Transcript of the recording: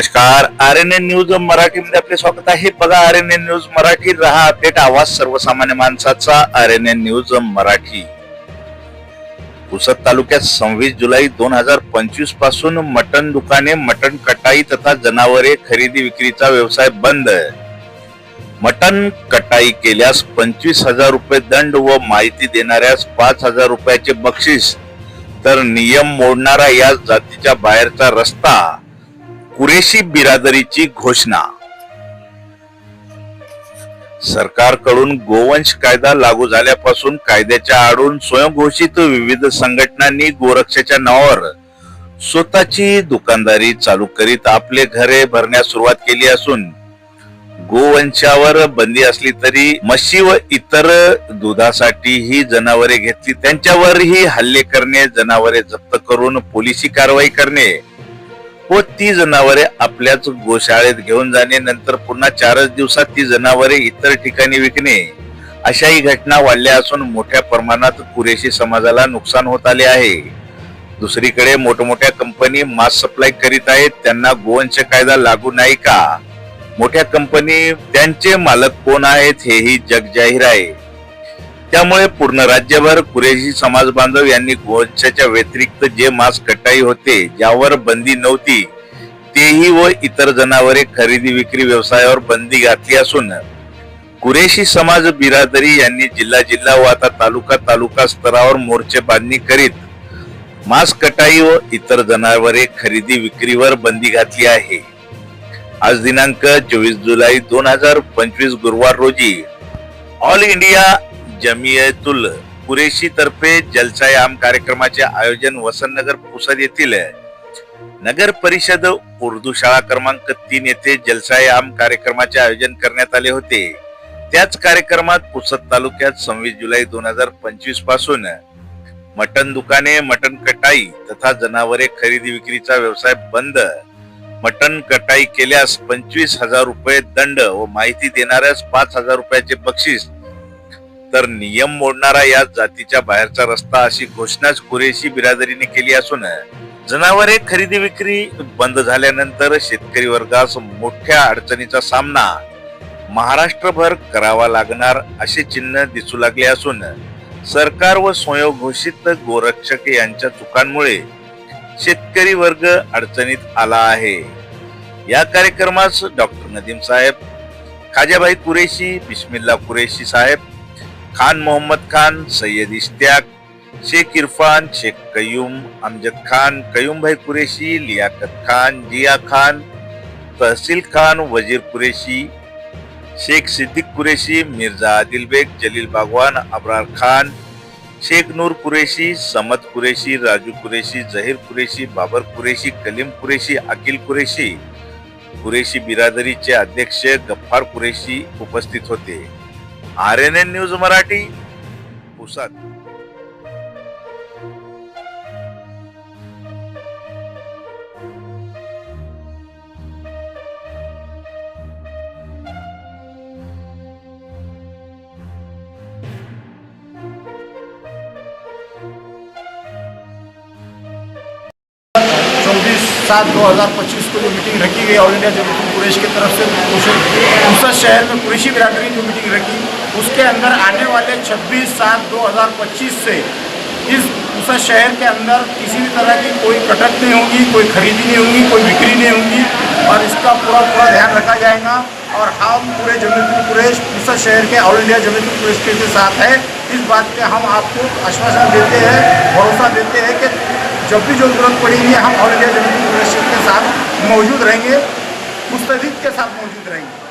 नमस्कार. R N N news मराठीमध्ये आपले स्वागत आहे. बघा R N N news Marathi रहा अपडेट. आवाज सर्वसामान्य माणसाचा R N N news Marathi. Pusad तालुक्यात सव्वीस जुलै दोन हजार पंचवीसपासून मटण दुकाने मटण कटाई तथा जनावरे खरेदी विक्रीचा व्यवसाय बंद. मटण कटाई केल्यास पंचवीस हजार रुपये दंड व माहिती देणाऱ्यास पाच हजार रुपयाचे बक्षीस. तर नियम मोडणारा या जातीच्या बाहेरचा रस्ता. कुरेशी बिरादरीची घोषणा. सरकारकडून गोवंश कायदा लागू झाल्यापासून कायद्याच्या आडून स्वयंघोषित विविध संघटनांनी गोरक्षाच्या नावावर स्वतःची दुकानदारी चालू करीत आपले घरे भरण्यास सुरुवात केली असून गोवंशावर बंदी असली तरी म्हशी व इतर दुधासाठी ही जनावरे घेतली त्यांच्यावरही हल्ले करणे जनावरे जप्त करून पोलिसी कारवाई करणे व ती जनावरे आपल्याच गोशाळेत घेऊन जाणे नंतर पुन्हा चारच दिवसात ती जनावरे इतर ठिकाणी विकणे. अशाही घटना वाढल्या असून मोठ्या प्रमाणात कुरेशी समाजाला नुकसान होत आले आहे. दुसरीकडे मोठमोठ्या कंपनी मास सप्लाय करीत आहेत त्यांना गोवंश कायदा लागू नाही का? मोठ्या कंपनी त्यांचे मालक कोण आहेत हेही जग जाहीर आहे. त्यामुळे पूर्ण राज्यभर कुरेशी समाज बांधव यांनी गोवंशाच्या व्यतिरिक्त जे मांस कटाई होते ज्यावर बंदी नव्हती. तेही व इतर जनावरे खरेदी विक्री व्यवसायावर बंदी घातली असून कुरेशी समाज बिरादरी यांनी जिल्हा जिल्हा व आता तालुका तालुका स्तरावर मोर्चे बांधणी करीत मांस कटाई व इतर जनावरे खरेदी विक्रीवर बंदी घातली आहे. आज दिनांक चोवीस जुलै दोन हजार पंचवीस गुरुवार रोजी ऑल इंडिया जमियतुल कुरेशी तर्फे जलसाय आम कार्यक्रमाचे आयोजन वसंतनगर पुसद येथील नगर परिषद उर्दू शाळा क्रमांक तीन येथे जलसाय आम कार्यक्रमाचे आयोजन करण्यात आले होते. त्याच कार्यक्रमात पुसद तालुक्यात सव्वीस जुलै दोन हजार पंचवीसपासून मटन दुकाने मटन कटाई तथा जनावरे खरेदी विक्रीचा व्यवसाय बंद. मटन कटाई केल्यास पंचवीस हजार रुपये दंड व माहिती देणाऱ्यास पाच हजार रुपयाचे बक्षीस तर नियम मोडणारा या जातीच्या बाहेरचा रस्ता अशी घोषणाच कुरेशी बिरादरीने केली असून जनावरे खरेदी विक्री बंद झाल्यानंतर शेतकरी वर्गास मोठ्या अडचणीचा सामना महाराष्ट्रभर करावा लागणार असे चिन्ह दिसू लागले असून सरकार व स्वयंघोषित गोरक्षक यांच्या चुकांमुळे शेतकरी वर्ग अडचणीत आला आहे. या कार्यक्रमास डॉक्टर नदीम साहेब खाजाभाई कुरेशी बिस्मिल्ला कुरेशी साहेब खान मोहम्मद खान सय्यद इश्तियाक शेख इरफान शेख कयूम अमजद खान कयूम भाई कुरेशी लियाकत खान जिया खान तहसील खान वजीर कुरेशी शेख सिद्दीक कुरेशी मिर्झा आदिल बेग जलील बागवान अबरार खान शेख नूर कुरेशी समद कुरेशी राजू कुरेशी जहीर कुरेशी बाबर कुरेशी कलीम कुरेशी अकिल कुरेशी कुरेशी बिरादरीचे अध्यक्ष गफ्फार कुरेशी उपस्थित होते। R N N news Marathi, Pusad. सात दो हज़ार पच्चीस को जो मीटिंग रखी गई ऑल इंडिया ज़मीन कुरेश की तरफ़ से उसद शहर में कुरेशी बिरादरी जो मीटिंग रखी। उसके अंदर आने वाले 26 सात 2025 से इस उसद शहर के अंदर किसी भी तरह की कोई कटक नहीं होगी, कोई खरीदी नहीं होगी, कोई बिक्री नहीं होगी और इसका पूरा पूरा ध्यान रखा जाएगा। और हम पूरे जमीतुल कुरेश उसद शहर के ऑल इंडिया जमीतुल कुरेश के साथ है। इस बात के हम आपको आश्वासन देते हैं, भरोसा देते हैं कि जब भी जो ज़रूरत पड़ेगी, हम ऑल इंडिया ज़मीन के साथ मौजूद रहेंगे, मुस्तैद के साथ मौजूद रहेंगे।